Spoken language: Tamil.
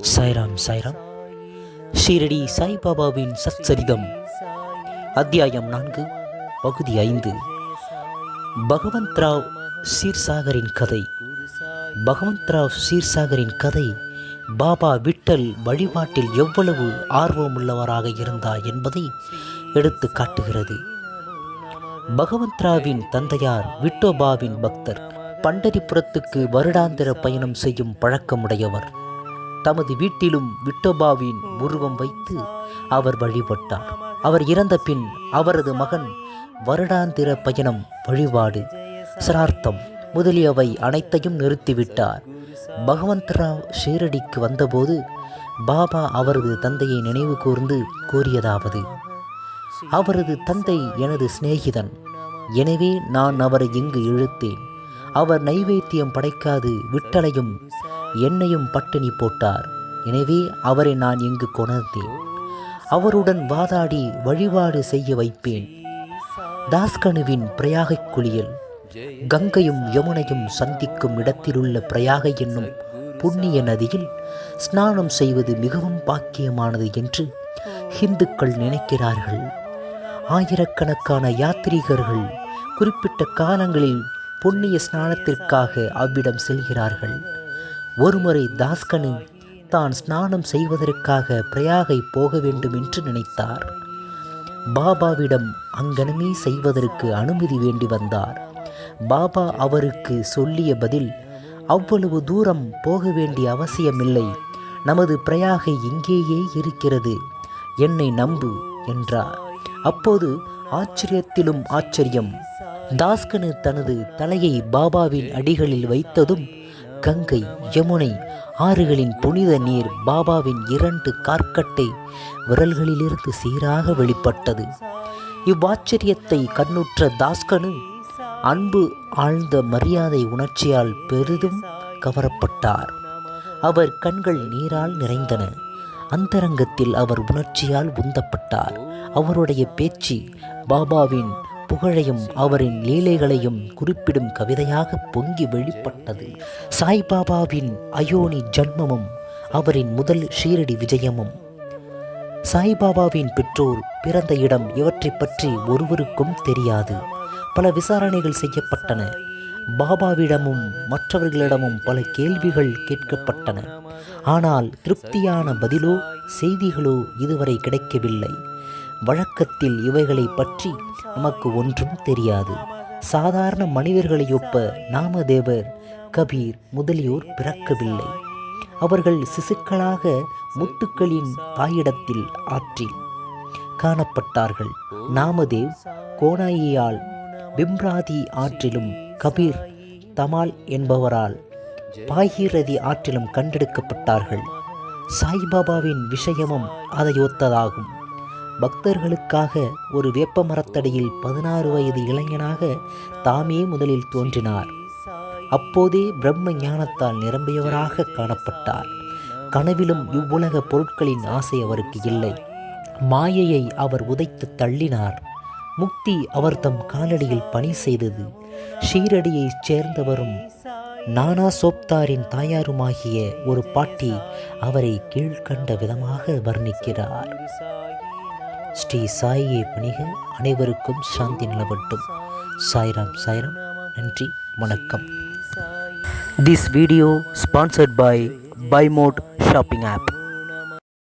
சாய்ராம் சாய்ராம். ஷீரடி சாய்பாபாவின் சச்சரிதம். அத்தியாயம் நான்கு பகுதி ஐந்து. பகவந்த் ராவ் சீர்சாகரின் கதை. பகவந்த் ராவ் சீர்சாகரின் கதை பாபா விட்டல் வழிபாட்டில் எவ்வளவு ஆர்வமுள்ளவராக இருந்தார் என்பதை எடுத்து காட்டுகிறது. பகவந்த்ராவின் தந்தையார் விட்டோபாவின் பக்தர் பண்டரிபுரத்துக்கு வருடாந்திர பயணம் செய்யும் பழக்கமுடையவர். தமது வீட்டிலும் விட்டோபாவின் உருவம் வைத்து அவர் வழிபட்டார். அவர் இறந்த பின் அவரது மகன் வருடாந்திர பயணம் வழிபாடு சிரார்த்தம் முதலியவை அனைத்தையும் நிறுத்திவிட்டார். பகவந்தராவ் ஷீரடிக்கு வந்தபோது பாபா அவரது தந்தையை நினைவு கூர்ந்து கூறியதாவது அவரது தந்தை எனது சிநேகிதன். எனவே நான் அவரை இங்கு இழுத்தேன். அவர் நைவேத்தியம் படைக்காது விட்டலையும் என்னையும் பட்டினி போட்டார். எனவே அவரை நான் இங்கு கொணர்ந்தேன். அவருடன் வாதாடி வழிபாடு செய்ய வைப்பேன். தாஸ்கனுவின் பிரயாகை குளியல் கங்கையும் யமுனையும் சந்திக்கும் இடத்திலுள்ள பிரயாகை என்னும் புண்ணிய நதியில் ஸ்நானம் செய்வது மிகவும் பாக்கியமானது என்று ஹிந்துக்கள் நினைக்கிறார்கள். ஆயிரக்கணக்கான யாத்ரீகர்கள் குறிப்பிட்ட காலங்களில் புண்ணிய ஸ்நானத்திற்காக அவ்விடம் செல்கிறார்கள். ஒருமுறை தாஸ்கனு தான் ஸ்நானம் செய்வதற்காக பிரயாகை போக வேண்டும் என்று நினைத்தார். பாபாவிடம் அங்கனமே செய்வதற்கு அனுமதி வேண்டி வந்தார். பாபா அவருக்கு சொல்லிய பதில் அவ்வளவு தூரம் போக வேண்டிய அவசியமில்லை. நமது பிரயாகை இங்கேயே இருக்கிறது. என்னை நம்பு என்றார். அப்போது ஆச்சரியத்திலும் ஆச்சரியம். தாஸ்கனு தனது தலையை பாபாவின் அடிகளில் வைத்ததும் கங்கை யமுனை ஆறுகளின் புனித நீர் பாபாவின் இரண்டு கார்க்கட்டை விரல்களிலிருந்து சீராக வெளிப்பட்டது. இவ்வாச்சரியத்தை கண்ணுற்ற தாஸ்கனு அன்பு ஆழ்ந்த மரியாதை உணர்ச்சியால் பெரிதும் கவரப்பட்டார். அவர் கண்கள் நீரால் நிறைந்தன. அந்தரங்கத்தில் அவர் உணர்ச்சியால் உந்தப்பட்டார். அவருடைய பேச்சு பாபாவின் புகழையும் அவரின் லீலைகளையும் குறிப்பிடும் கவிதையாக பொங்கி வெளிப்பட்டது. சாய்பாபாவின் அயோனி ஜன்மமும் அவரின் முதல் ஷீரடி விஜயமும். சாய்பாபாவின் பெற்றோர் பிறந்த இடம் இவற்றை பற்றி ஒருவருக்கும் தெரியாது. பல விசாரணைகள் செய்யப்பட்டன. பாபாவிடமும் மற்றவர்களிடமும் பல கேள்விகள் கேட்கப்பட்டன. ஆனால் திருப்தியான பதிலோ செய்திகளோ இதுவரை கிடைக்கவில்லை. வழக்கத்தில் இவைகளை பற்றி நமக்கு ஒன்றும் தெரியாது. சாதாரண மனிதர்களையொப்ப நாமதேவர் கபீர் முதலியோர் பிறக்கவில்லை. அவர்கள் சிசுக்களாக முத்துக்களின் தாயிடத்தில் ஆற்றில் காணப்பட்டார்கள். நாமதேவ் கோனாயியால் பிம்ராதி ஆற்றிலும் கபீர் தமால் என்பவரால் பாகீரதி ஆற்றிலும் கண்டெடுக்கப்பட்டார்கள். சாய்பாபாவின் விஷயமும் அதையொத்ததாகும். பக்தர்களுக்காக ஒரு வேப்ப மரத்தடியில் பதினாறு வயது இளைஞனாக தாமே முதலில் தோன்றினார். அப்போதே பிரம்ம ஞானத்தால் நிரம்பியவராக காணப்பட்டார். கனவிலும் இவ்வுலக பொருட்களின் ஆசை அவருக்கு இல்லை. மாயையை அவர் உதைத்து தள்ளினார். முக்தி அவர் தம் காலடியில் பணி செய்தது. ஷீரடியைச் சேர்ந்தவரும் நானா சோப்தாரின் தாயாருமாகிய ஒரு பாட்டி அவரை கீழ்கண்ட விதமாக வர்ணிக்கிறார். ஸ்ரீ சாயியை பணிக அனைவருக்கும் சாந்தி நிலவட்டும். சாய்ராம் சாய்ராம் நன்றி வணக்கம். This video sponsored by Bymot shopping app